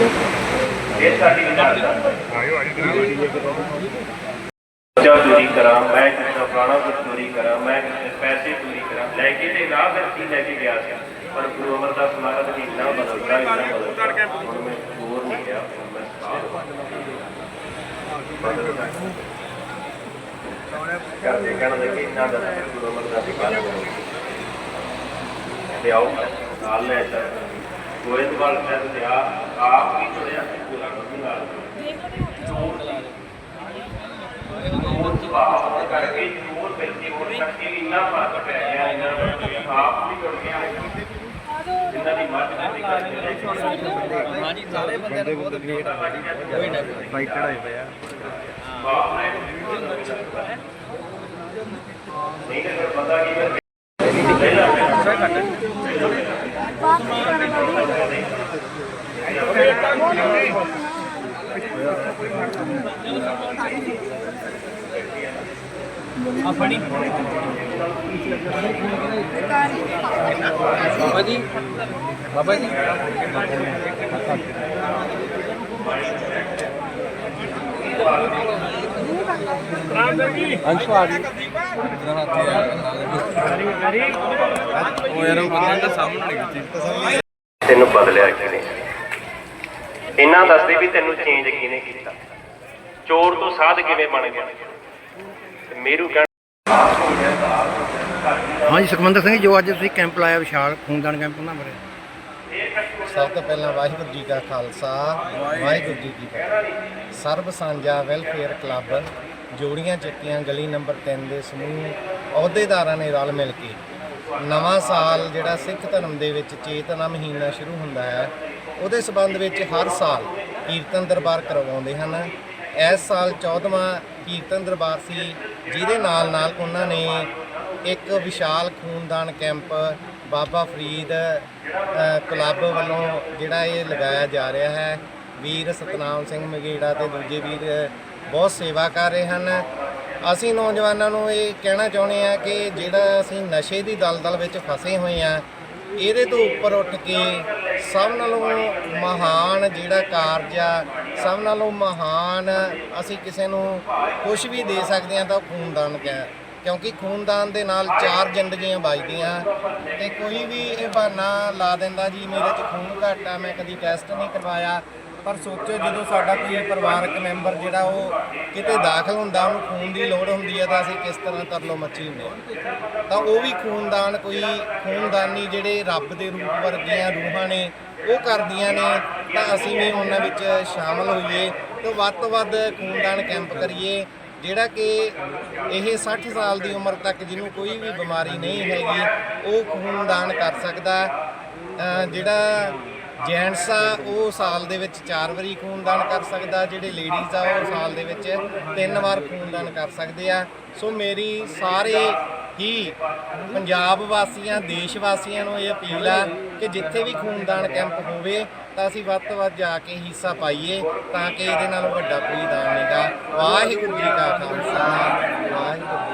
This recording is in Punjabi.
ਇਹ ਸਾਡੀ ਵਿਚਾਰਧਾਰਾ ਜੋ ਚੋਰੀ ਕਰਾਂ ਮੈਂ ਕਿਸੇ ਦਾ ਪੁਰਾਣਾ ਕੁਝ ਚੋਰੀ ਕਰਾਂ ਮੈਂ ਕਿਸੇ ਦੇ ਪੈਸੇ ਚੋਰੀ ਕਰਾਂ ਲੈ ਕੇ ਤੇ ਰਾਹ ਫਿਰ ਕੀ ਲੈ ਕੇ ਗਿਆ ਸੀ ਪਰ ਗੁਰੂ ਅਮਰਦਾਸ ਮਹਾਰਾਜ ਨੇ ਇੰਨਾ ਬਦਲਦਾ ਇੰਨਾ ਬਦਲਦਾ ਹੁਣ ਮੈਂ ਹੋਰ ਨਹੀਂ ਗਿਆ ਹੁਣ ਮੈਂ ਸਾਫ਼ ਬਦਲਦਾ ਕਰਦੇ ਕਹਿਣ ਲੱਗੇ ਇੰਨਾ ਗੋਇੰਦਵਾਲ ਸਾਹਿਬ ਤੇ ਆ ਆਪ ਵੀ ਚੜਿਆ ਪੂਰਾ ਨਾਲ ਚੋਰ ਸੁਭਾਅ ਕਰਕੇ ਚੋਰ ਪੈਸੇ ਹੋਰ ਕਰਕੇ ਵੀ ਇੰਨਾ ਫ਼ਰਕ ਪੈ ਗਿਆ ਇਹਨਾਂ ਨੂੰ ਆਪ ਵੀ ਜੁੜ ਗਿਆ। ਇਹਨਾਂ ਦੀ ਮੱਤ ਨਹੀਂ ਕਰਦੇ ਹਾਂਜੀ ਸਾਰੇ ਬੰਦੇ ਨੂੰ ਬਹੁਤ ਆ ਕੋਈ ਨਾ ਬਾਈਕ ਚੜਾਏ ਪਏ ਆ। ਬਾਪ ਨੇ ਨਹੀਂ ਤਾਂ ਪਤਾ ਕੀ ਫਿਰ ਪਹਿਲਾਂ ਆਪਣੀ ਬਾਬਾ ਜੀ ਬਾਬਾ ਜੀ ਅੰਸ਼ੂ ਆ ਗਈ ਉਹ ਯਾਰ ਉਹ ਬੰਦੇ ਦਾ ਸਾਹਮਣੇ ਨਹੀਂ ਕੀਤੀ ਤੈਨੂੰ ਬਦਲਿਆ ਕਿਨੇ ਇਹਨਾਂ ਦੱਸਦੇ ਵੀ ਤੈਨੂੰ ਚੇਂਜ ਕਿਨੇ ਕੀਤਾ? ਚੋਰ ਤੋਂ ਸਾਧ ਕਿਵੇਂ ਬਣ ਗਿਆ? ਤੇ ਮੇਰੂ ਹਾਂਜੀ ਸੁਖਮੰਦਰ ਸਿੰਘ ਜੀ, ਜੋ ਅੱਜ ਤੁਸੀਂ ਕੈਂਪ ਲਾਇਆ ਵਿਸ਼ਾਲ ਖੂਨਦਾਨ ਕੈਂਪ ਉਹਨਾਂ ਬਾਰੇ। ਸਭ ਤੋਂ ਪਹਿਲਾਂ ਵਾਹਿਗੁਰੂ ਜੀ ਕਾ ਖਾਲਸਾ ਵਾਹਿਗੁਰੂ ਜੀ ਕੀ ਫਤਿਹ। ਸਰਬ ਸਾਂਝਾ ਵੈਲਫੇਅਰ ਕਲੱਬ ਜੋੜੀਆਂ ਚਿੱਟੀਆਂ ਗਲੀ ਨੰਬਰ 3 ਦੇ ਸਮੂਹ ਅਹੁਦੇਦਾਰਾਂ ਨੇ ਰਲ ਮਿਲ ਕੇ ਨਵਾਂ ਸਾਲ ਜਿਹੜਾ ਸਿੱਖ ਧਰਮ ਦੇ ਵਿੱਚ ਚੇਤਨਾ ਮਹੀਨਾ ਸ਼ੁਰੂ ਹੁੰਦਾ ਹੈ, ਉਹਦੇ ਸਬੰਧ ਵਿੱਚ ਹਰ ਸਾਲ ਕੀਰਤਨ ਦਰਬਾਰ ਕਰਵਾਉਂਦੇ ਹਨ। ਇਸ ਸਾਲ 14ਵਾਂ ਕੀਰਤਨ ਦਰਬਾਰ ਸੀ, ਜਿਹਦੇ ਨਾਲ ਨਾਲ ਉਹਨਾਂ ਨੇ ਇੱਕ ਵਿਸ਼ਾਲ ਖੂਨਦਾਨ ਕੈਂਪ ਬਾਬਾ ਫਰੀਦ ਕਲੱਬ ਵੱਲੋਂ ਜਿਹੜਾ ਇਹ ਲਗਾਇਆ ਜਾ ਰਿਹਾ ਹੈ। ਵੀਰ ਸਤਨਾਮ ਸਿੰਘ ਮਗੇੜਾ ਤੇ ਦੂਜੇ ਵੀਰ ਬਹੁਤ ਸੇਵਾ ਕਰ ਰਹੇ ਹਨ। ਅਸੀਂ ਨੌਜਵਾਨਾਂ ਨੂੰ ਇਹ ਕਹਿਣਾ ਚਾਹੁੰਦੇ ਆ ਕਿ ਜਿਹੜਾ ਅਸੀਂ ਨਸ਼ੇ ਦੀ ਦਲਦਲ ਵਿੱਚ ਫਸੇ ਹੋਏ ਆ ਇਹਦੇ ਤੋਂ ਉੱਪਰ ਉੱਠ ਕੇ ਸਭ ਨਾਲੋਂ ਮਹਾਨ ਜਿਹੜਾ ਕਾਰਜ ਆ, ਸਭ ਨਾਲੋਂ ਮਹਾਨ ਅਸੀਂ ਕਿਸੇ ਨੂੰ ਕੁਝ ਵੀ ਦੇ ਸਕਦੇ ਆ ਤਾਂ ਉਹ ਖੂਨਦਾਨ ਕਹਿ, ਕਿਉਂਕਿ ਖੂਨਦਾਨ ਦੇ ਨਾਲ ਚਾਰ ਜ਼ਿੰਦਗੀਆਂ ਬਚਦੀਆਂ। ਤੇ ਕੋਈ ਵੀ ਇਹ ਬਹਾਨਾ ਲਾ ਦਿੰਦਾ ਜੀ, ਮੇਰੇ 'ਚ ਖੂਨ ਘੱਟ ਆ, ਮੈਂ ਕਦੀ ਟੈਸਟ ਨਹੀਂ ਕਰਵਾਇਆ। ਪਰ ਸੋਚੋ ਜਦੋਂ ਸਾਡਾ ਕੋਈ ਪਰਿਵਾਰਕ ਮੈਂਬਰ ਜਿਹੜਾ ਉਹ ਕਿਤੇ ਦਾਖਲ ਹੁੰਦਾ, ਉਹਨੂੰ ਖੂਨ ਦੀ ਲੋੜ ਹੁੰਦੀ ਹੈ ਤਾਂ ਅਸੀਂ ਕਿਸ ਤਰ੍ਹਾਂ ਤਰਲੋ ਮੱਚੀ ਹੁੰਦੇ ਹਾਂ ਤਾਂ ਉਹ ਵੀ ਖੂਨਦਾਨ ਕੋਈ ਖੂਨਦਾਨੀ ਜਿਹੜੇ ਰੱਬ ਦੇ ਰੂਪ ਵਰਗੀਆਂ ਰੂਹਾਂ ਨੇ, ਉਹ ਕਰਦੀਆਂ ਨੇ, ਤਾਂ ਅਸੀਂ ਵੀ ਉਹਨਾਂ ਵਿੱਚ ਸ਼ਾਮਲ ਹੋਈਏ ਤੇ ਵੱਧ ਤੋਂ ਵੱਧ ਖੂਨਦਾਨ ਕੈਂਪ ਕਰੀਏ, ਜਿਹੜਾ ਕਿ ਇਹ 60 ਸਾਲ ਦੀ ਉਮਰ ਤੱਕ ਜਿਹਨੂੰ ਕੋਈ ਵੀ ਬਿਮਾਰੀ ਨਹੀਂ ਹੈਗੀ, ਉਹ ਖੂਨਦਾਨ ਕਰ ਸਕਦਾ। ਅਹ ਜਿਹੜਾ ਜੈਂਟਸ ਆ, ਉਹ ਸਾਲ ਦੇ ਵਿੱਚ 4 ਵਾਰੀ ਖੂਨਦਾਨ ਕਰ ਸਕਦਾ, ਜਿਹੜੇ ਲੇਡੀਜ਼ ਆ, ਉਹ ਸਾਲ ਦੇ ਵਿੱਚ ਤਿੰਨ ਵਾਰ ਖੂਨਦਾਨ ਕਰ ਸਕਦੇ ਆ। ਸੋ ਮੇਰੀ ਸਾਰੇ ਹੀ ਪੰਜਾਬ ਵਾਸੀਆਂ, ਦੇਸ਼ ਵਾਸੀਆਂ ਨੂੰ ਇਹ ਅਪੀਲ ਆ ਕਿ ਜਿੱਥੇ ਵੀ ਖੂਨਦਾਨ ਕੈਂਪ ਹੋਵੇ, ਤਾਂ ਅਸੀਂ ਵੱਧ ਤੋਂ ਵੱਧ ਜਾ ਕੇ ਹਿੱਸਾ ਪਾਈਏ, ਤਾਂ ਕਿ ਇਹਦੇ ਨਾਲੋਂ ਵੱਡਾ ਕੋਈ ਦਾਨ ਨਹੀਂਗਾ ਵਾਹਿਗੁਰੂ ਜੀ ਕਾ ਖਾਲਸਾ, ਵਾਹਿਗੁਰੂ